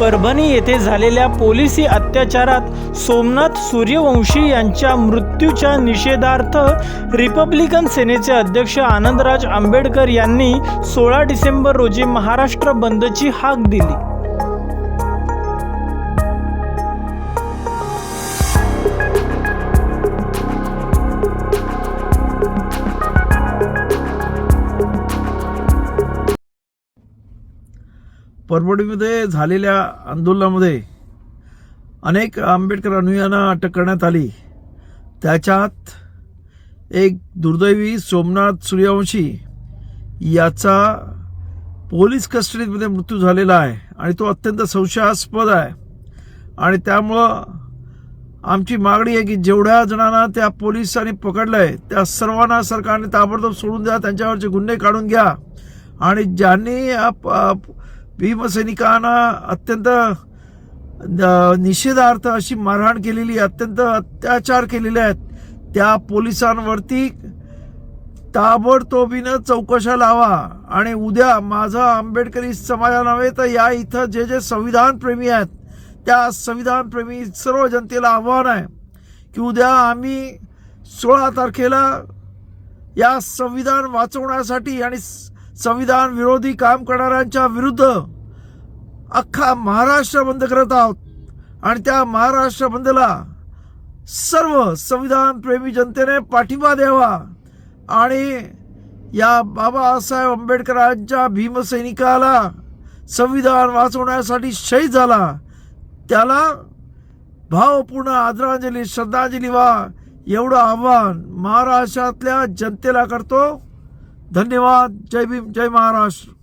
परभणी येथे झालेल्या पोलिसी अत्याचारात सोमनाथ सूर्यवंशी यांच्या मृत्यूच्या निषेधार्थ रिपब्लिकन सेनेचे अध्यक्ष आनंदराज आंबेडकर यांनी सोळा डिसेंबर रोजी महाराष्ट्र बंदची हाक दिली. परभणीमध्ये झालेल्या आंदोलनामध्ये अनेक आंबेडकर अनुयांना अटक करण्यात आली. त्याच्यात एक दुर्दैवी सोमनाथ सूर्यवंशी याचा पोलीस कस्टडीमध्ये मृत्यू झालेला आहे आणि तो अत्यंत संशयास्पद आहे. आणि त्यामुळं आमची मागणी आहे की जेवढ्या जणांना त्या पोलिसांनी पकडलंय त्या सर्वांना सरकारने ताबडतोब सोडून द्या त्यांच्यावरचे गुन्हे काढून घ्या. आणि ज्यांनी या भीमसैनिकांना अत्यंत निषेधार्थ अशी मारहाण केलेली अत्यंत अत्याचार केलेले आहेत. त्या पोलिसांवरती ताबडतोबीनं चौकशा लावा आणि उद्या माझा आंबेडकरी समाजा नव्हे तर या इथं जे जे संविधान प्रेमी आहेत त्या संविधान प्रेमी सर्व जनतेला आव्हान आहे की उद्या आम्ही सोळा तारखेला या संविधान वाचवण्यासाठी आणि संविधान विरोधी काम करणाऱ्यांच्या विरुद्ध अख्खा महाराष्ट्र बंद करत आहोत. आणि त्या महाराष्ट्र बंदला सर्व संविधान प्रेमी जनतेने पाठिंबा द्यावा. आणि या बाबासाहेब आंबेडकरांच्या भीमसैनिकाला संविधान वाचवण्यासाठी शहीद झाला. त्याला भावपूर्ण आदरांजली श्रद्धांजली व्हा एवढं आव्हान महाराष्ट्रातल्या जनतेला करतो. धन्यवाद. जय भीम जय महाराष्ट्र.